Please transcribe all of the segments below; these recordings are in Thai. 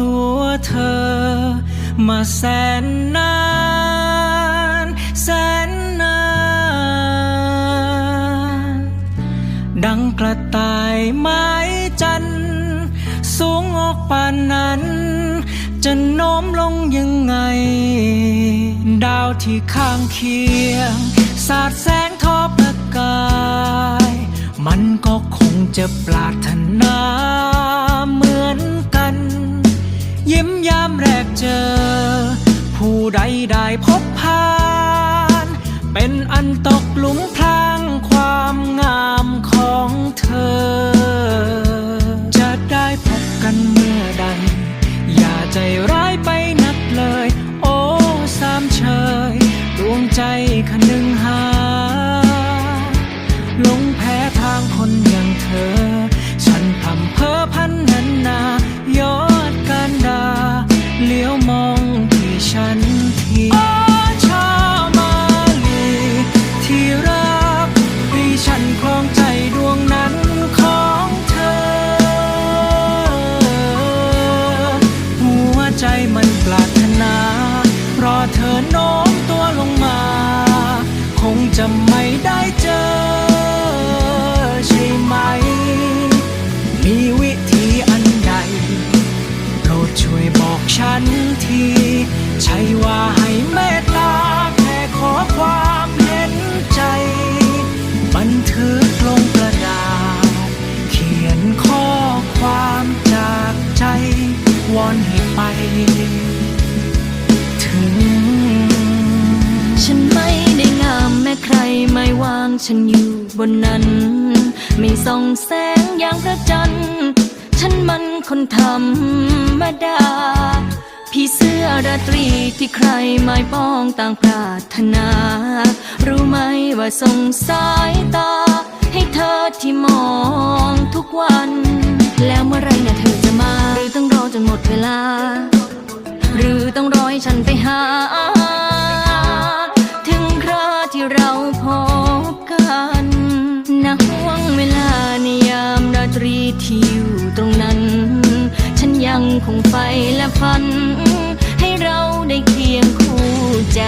ตัวเธอ มาแสนนาน แสนนาน ดังกระต่ายไม้จันทร์สูงออกป่านนั้น จะโน้มลงยังไง ดาวที่ข้างเคียง สาดแสงทอประกาย มันก็คงจะปรารถนา ยิ้มยามแรกเจอ ผู้ใดได้พบผ่าน เป็นอันตกหลุมพรางความงามของเธอ จะได้พบกันเมื่อใด อย่าใจร้ายไปนักเลย โอ้สามเชยดวงใจคันหนึ่งหาหลงแพ้ทางคน องที่ฉันทีโอ้ชามาลีที่รักให้ฉันครองใจดวงนั้นของเธอ หัวใจมันปรารถนา รอเธอโน้มตัวลงมา คงจะไม่ได้ ถึง ฉันไม่ได้งามแม้ใครไม่วางฉันอยู่บนนั้น ไม่ส่องแสงอย่างพระจันทร์ ฉันมันคนธรรมดา พี่เสื้อราตรีที่ใครไม่ป้องต่างปรารถนา รู้ไหมว่าส่งสายตา ให้เธอที่มองทุกวัน ไปหา ถึงคราที่เราพบกันนะห่วงเวลาในยามราตรีที่อยู่ตรงนั้น ฉันยังคงไฟและฝัน ให้เราได้เคียงคู่ใจ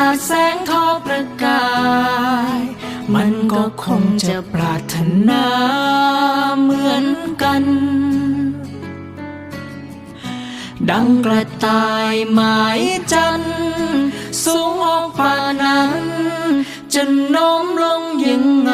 สาดแสงทอประกาย มันก็คงจะปรารถนาเหมือนกัน ดังกระต่ายหมายจันทร์สูงออกป่านนั้น จะโน้มลงยังไง